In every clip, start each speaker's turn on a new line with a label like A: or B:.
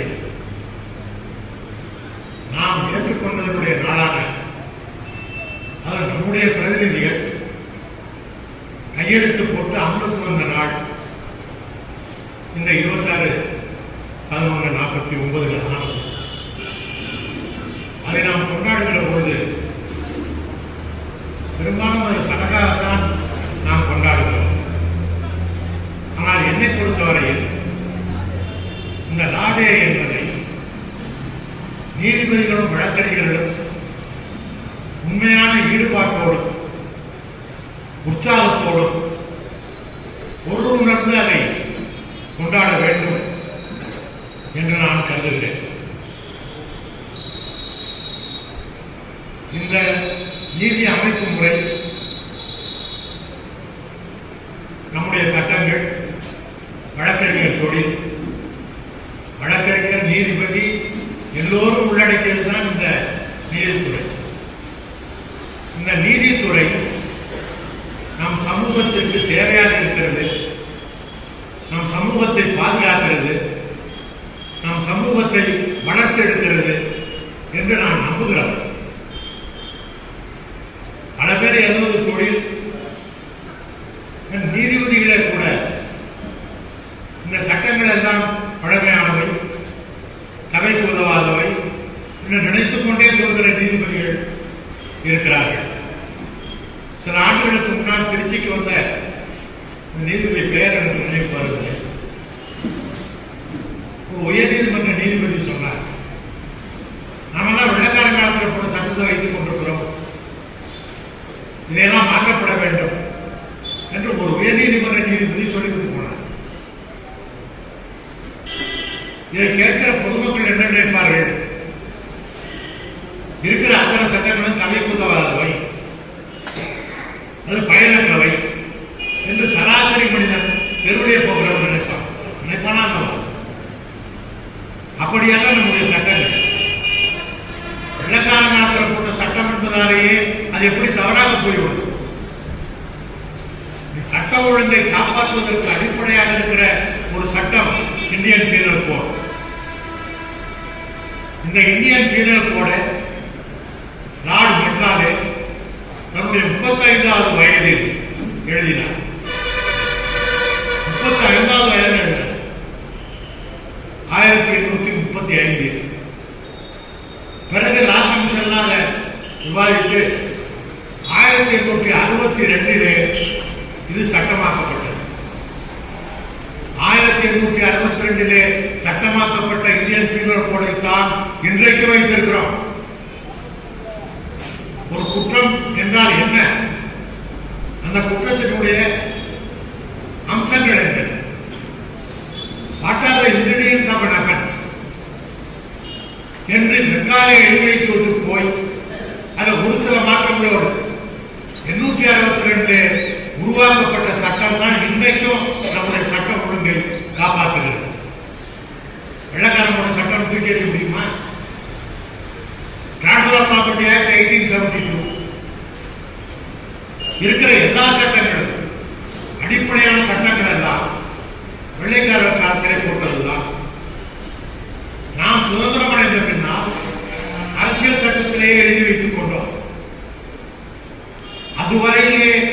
A: இருக்கிறது நாம் ஏற்றுக்கொண்டதனுடைய நாளாக. நம்முடைய பிரதிநிதிகள் கையெழுத்து போட்டு அமலுக்கு வந்த நாள். இந்த இருபத்தாறு பதினொன்று நாற்பத்தி ஒன்பது. இந்த நீதி அமைப்பு முறை என்று நினைத்துக் கொண்டே சொல்கிற நீதிபதிகள் இருக்கிறார்கள். சில ஆண்டுகளுக்கு முன்னால் திருச்சிக்கு வந்த நீதிபதி பெயர் எனக்கு நினைவு பாருங்கள் அது எப்படி தவறாக போய்விடும்? சட்ட ஒழுங்கை காப்பாற்றுவதற்கு அடிப்படையாக இருக்கிற ஒரு சட்டம் இந்தியன் பீனல் கோட். இந்த இந்தியன் பீனல் கோடை நாடு மன்னாலே தன்னுடைய முப்பத்தைந்தாவது வயதில் எழுதினார். குற்றம் என்றால் என்ன? அந்த குற்றத்தினுடைய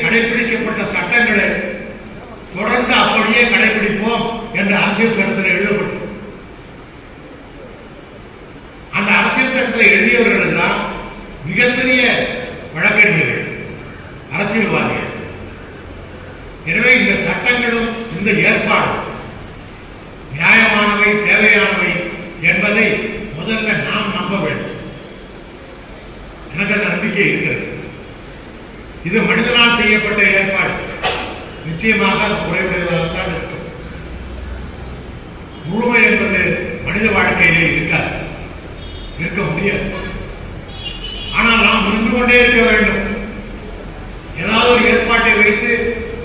A: கடைபிடிக்கப்பட்ட சட்டங்களை தொடர்ந்து அப்படியே கடைபிடிப்போம் என்ற அரசியல் சட்டத்தில் ஒரு ஏற்பாட்டை வைத்து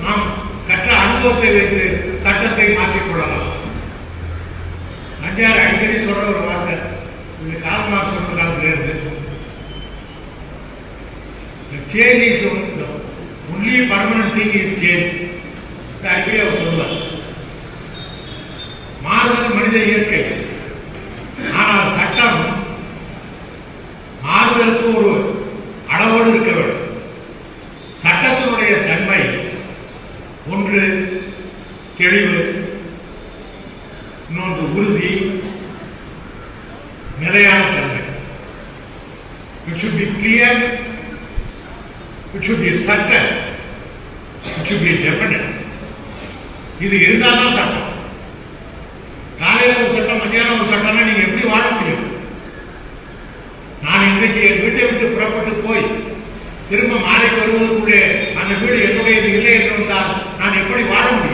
A: நாம் கற்ற அனுபவத்தை வைத்து சட்டத்தை மாற்றிக் கொள்ளலாம். நஞ்சார் அடிக்கடி சொல்ற ஒரு வார்த்தை. இது கால்மார் சொல்றாங்க change only permanent thing is change actually சொல்லுவார் be subtle. It should be definite. இது இருந்தால் தான் சட்டம் காலையில் ஒரு சட்டம் மத்தியானம் ஒரு சட்டம்னா நீங்க எப்படி வாழ முடியும் நான் இன்றைக்கு என் வீட்டை விட்டு புறப்பட்டு போய் திரும்ப மாலை வருவதற்குள்ளே அந்த வீடு என்னுடையது இல்லை என்றிருந்தால் நான் எப்படி வாழ முடியும்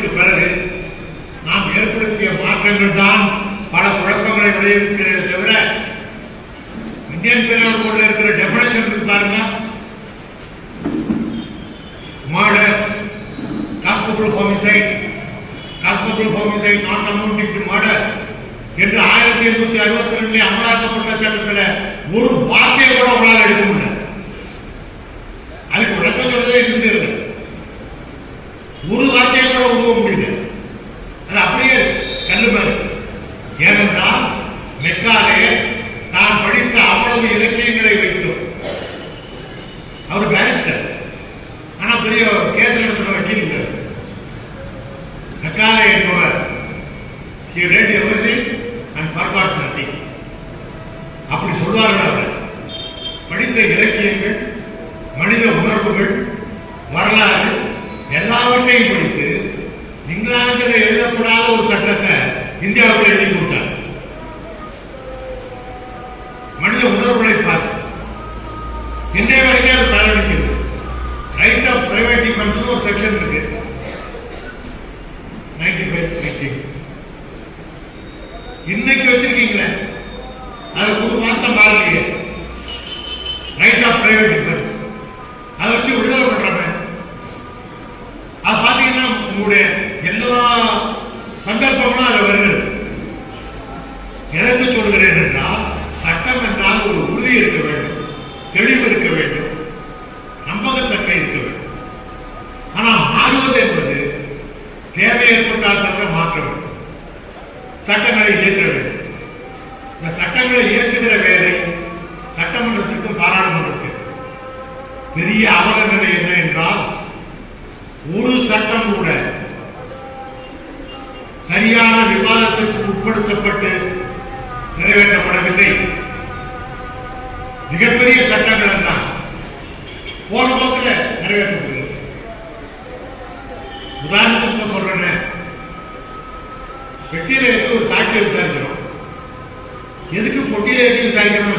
A: ஆட்சிக்கு பிறகு நாம் ஏற்படுத்திய மாற்றங்கள் தான் பல குழப்பங்களை விளைவிக்கிறதே தவிர இந்தியன் பெரியார் கூட இருக்கிற டெபினேஷன் பாருங்க. Murder culpable homicide culpable homicide not amounting murder என்று ஆயிரத்தி எண்ணூத்தி அறுபத்தி ரெண்டுல அமலாக்கப்பட்ட சட்டத்தில் ஒரு வார்த்தையை கூட உங்களால் எடுக்க முடியல. Naik Nora. He read everything and forgot nothing. அப்படி சொல்வார்கள் அவர் என்ன சொல்கிறேன் என்றால் பொட்டியில இருக்க ஒரு சாக்கு சாயங்கிறோம் எதுக்கு பொட்டியில எடுத்து சாயங்கிறோம்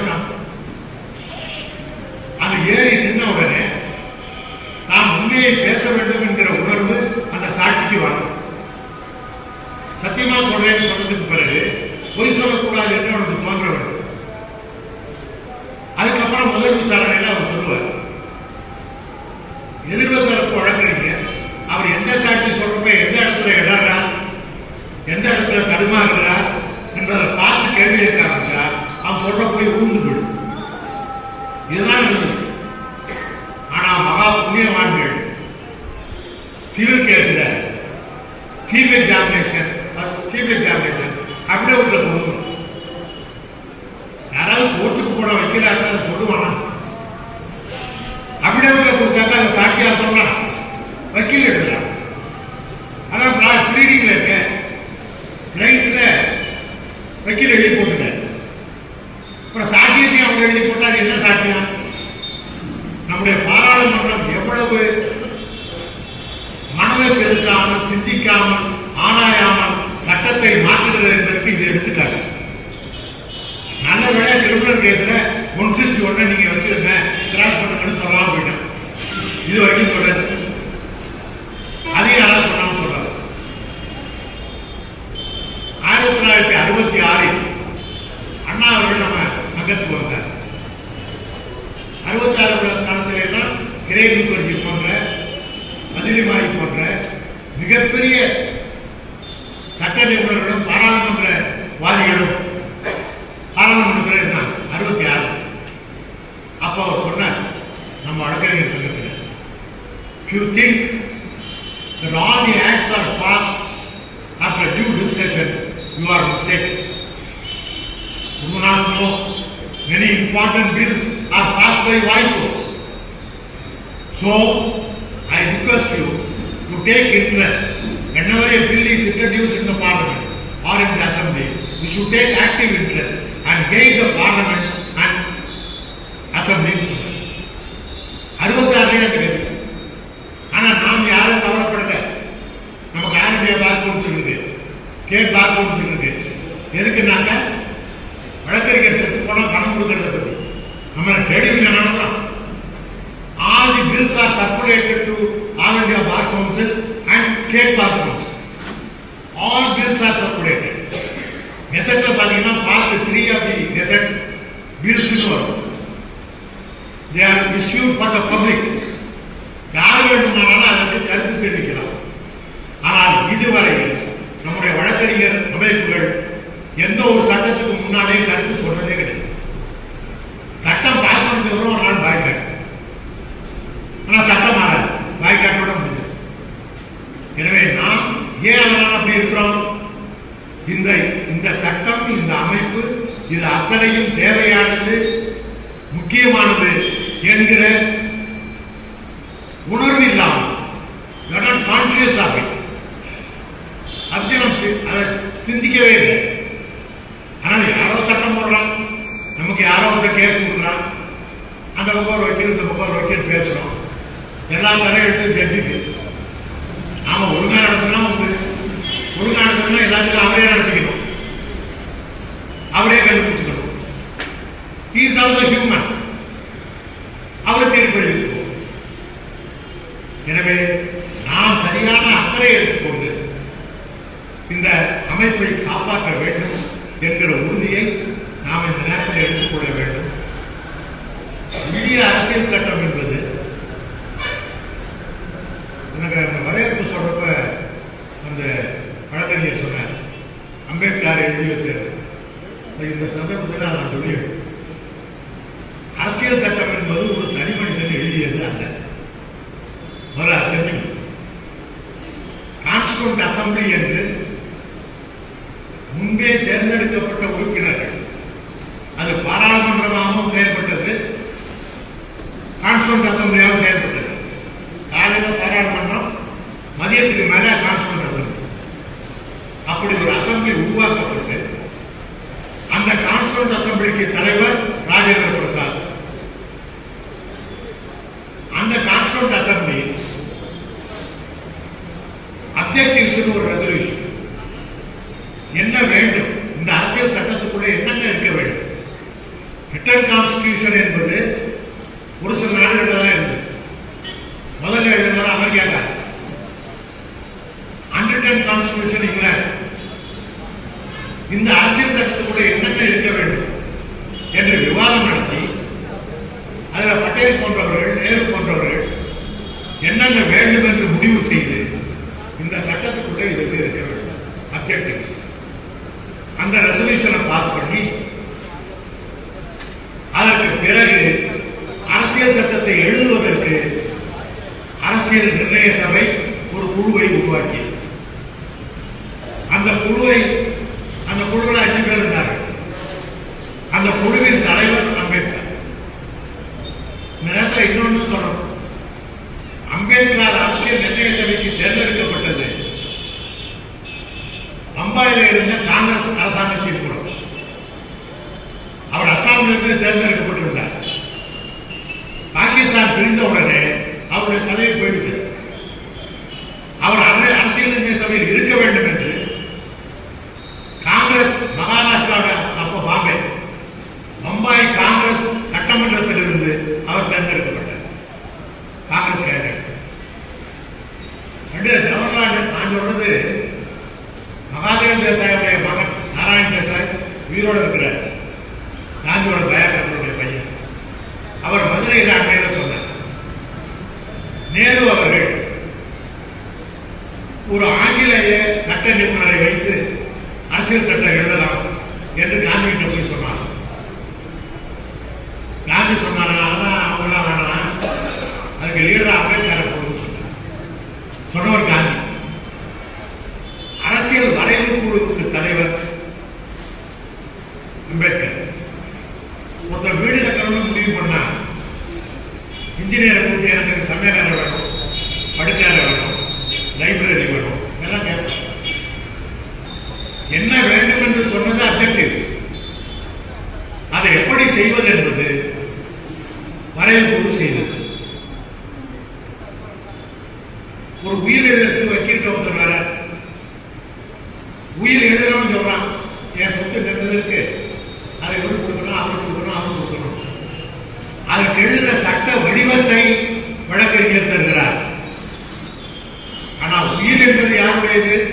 A: பக்கத்துக்கு வந்தார் அறுபத்தாறு காலத்தில எல்லாம் இறைமுகர்கள் போன்ற மதுரை போன்ற மிகப்பெரிய great parliament. என்கிற உணர்வு இல்லாமல் நான் கான்சியஸ் ஆக அத்தியம் அதை சிந்திக்கவே இல்லை. ஆனால் யாரோ சட்டம் போடுறான். நமக்கு யாரோ ஒரு கேஸ் கொடுக்குறான். அந்த பக்கம் ஒரு வக்கீல் இந்த பக்கம் ஒரு வக்கீல் பேசுகிறோம் எல்லா தரையும் எடுத்து ஜட்ஜிக்கு நாம ஒழுங்காக நடத்தினா உண்டு ஒழுங்காக நடத்தினா எல்லாத்துக்கும் அவரே நடத்திக்கணும். அவரே கண்டுபிடிச்சிக்கணும். இஸ் ஆல்சோ ஹியூமன் கொண்டிருப்பது எனவே நாம் சரியான அக்கறை எடுத்துக்கொண்டு இந்த அமைப்பை காப்பாற்ற வேண்டும் என்கிற உறுதியை நாம் இந்த நேரத்தில் எடுத்துக்கொள்ள வேண்டும். இந்திய அரசியல் சட்டம் என்பது எனக்கு அந்த வரவேற்பு சொல்றப்ப அந்த வழக்கறிஞர் சொன்னார் அம்பேத்கர் எழுதி வச்சார். இந்த சந்தர்ப்பத்தில் நான் சொல்லி என்னென்ன வேண்டும் என்று முடிவு செய்து இந்த சட்டத்துக்குள்ளே இது அப்ஜெக்டிவ். மனைவி போயிடுது அவர் அரசியல் சபையில் Amen. ಒಳ್ಳೆಯದು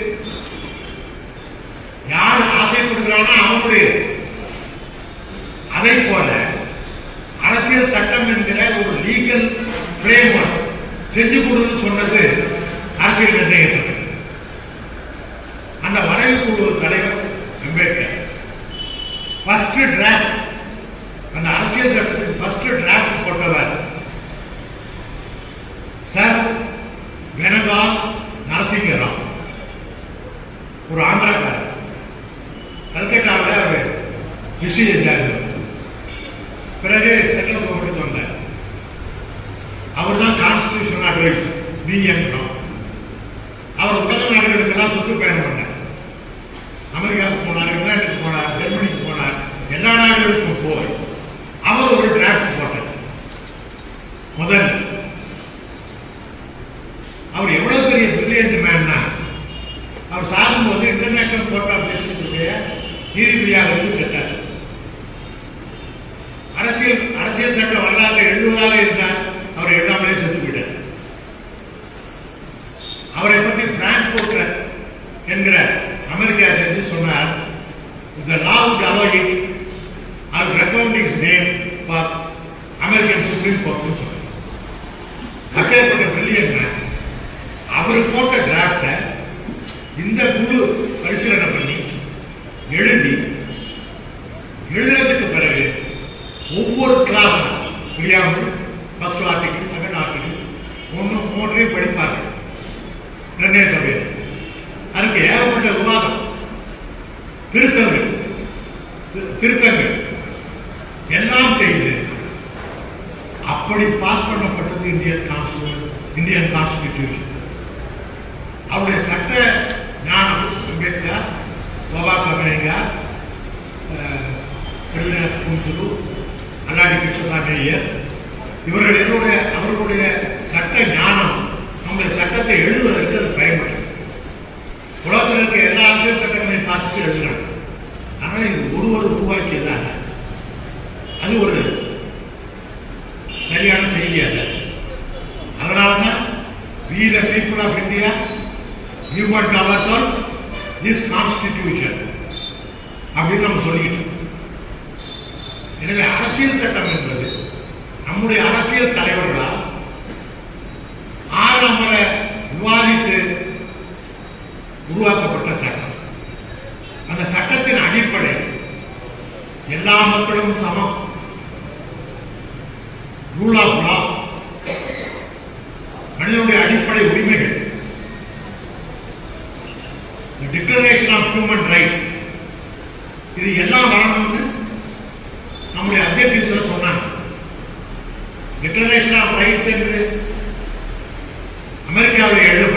A: இவர்களுக்கெல்லாம் சுற்று பயணம் பண்ணார் அமெரிக்காவுக்கு போனார் இங்கிலாந்துக்கு போனார் ஜெர்மனிக்கு போனார் எல்லா நாடுகளுக்கும் போய் அவர் ஒரு டிராஃப்ட் போட்டார் முதல் இந்த குழு பரிசீலனை பண்ணி எழுதி இருக்கிற எல்லா அம்சத்தக்கங்களை பார்த்து எழுதுறாங்க ஆனால் இது ஒருவர் உருவாக்கியதா? டிக்ளரேஷன் ஆஃப் ஹியூமன் ரைட்ஸ் இது எல்லாம் வரணும்னு நம்முடைய அப்ஜெக்டிவ்ஸ்ல சொன்னாங்க. டிக்ளரேஷன் ஆஃப் ரைட்ஸ் என்று அமெரிக்காவில் எழுத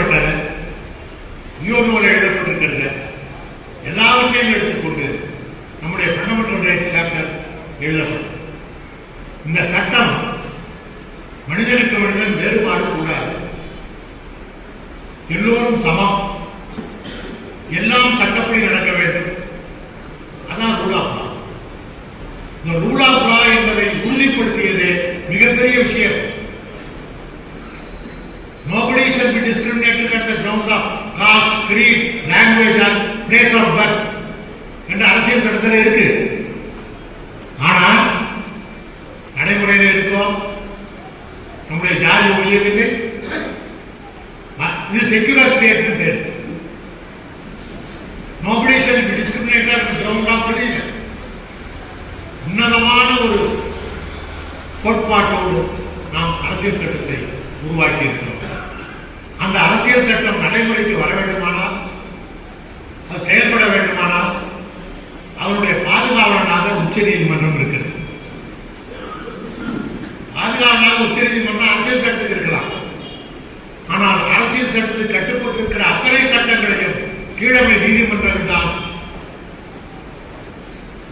A: ஆஃப் பர்த் என்ற அரசியல் சட்டத்தில் இருக்கு.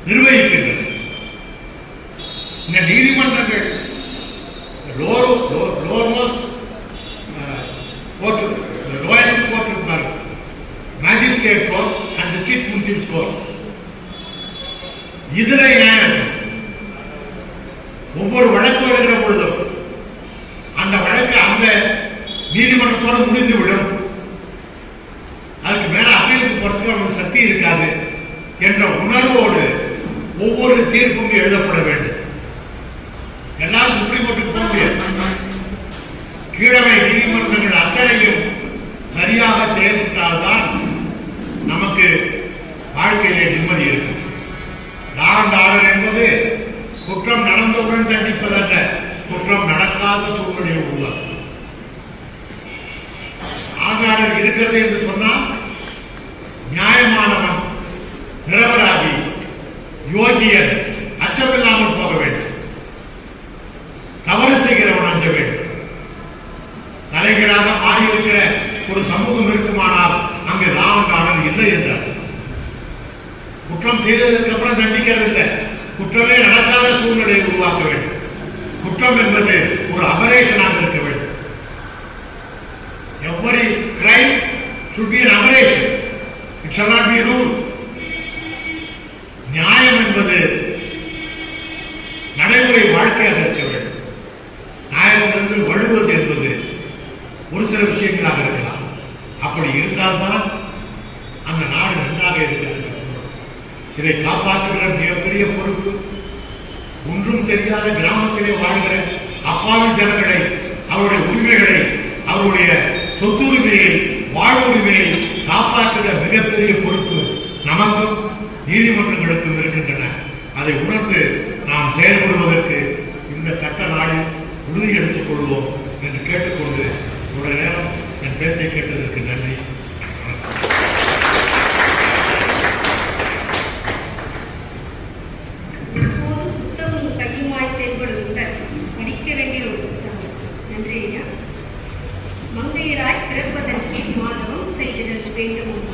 A: நிர்வகிக்கின்றது. இந்த நீதிமன்றங்கள் லோரோ லோர்மோஸ் கலந்து உருண்டு அடிப்பதற்க குற்றம் நடக்காத சூழ்நிலை உள்ளது ஆதாரம் இருக்கிறது என்று சொன்னால் நியாயமானவன் நிரபராதி யோகியன் நடைமுறை
B: வாழ்க்கை அதற்கு basically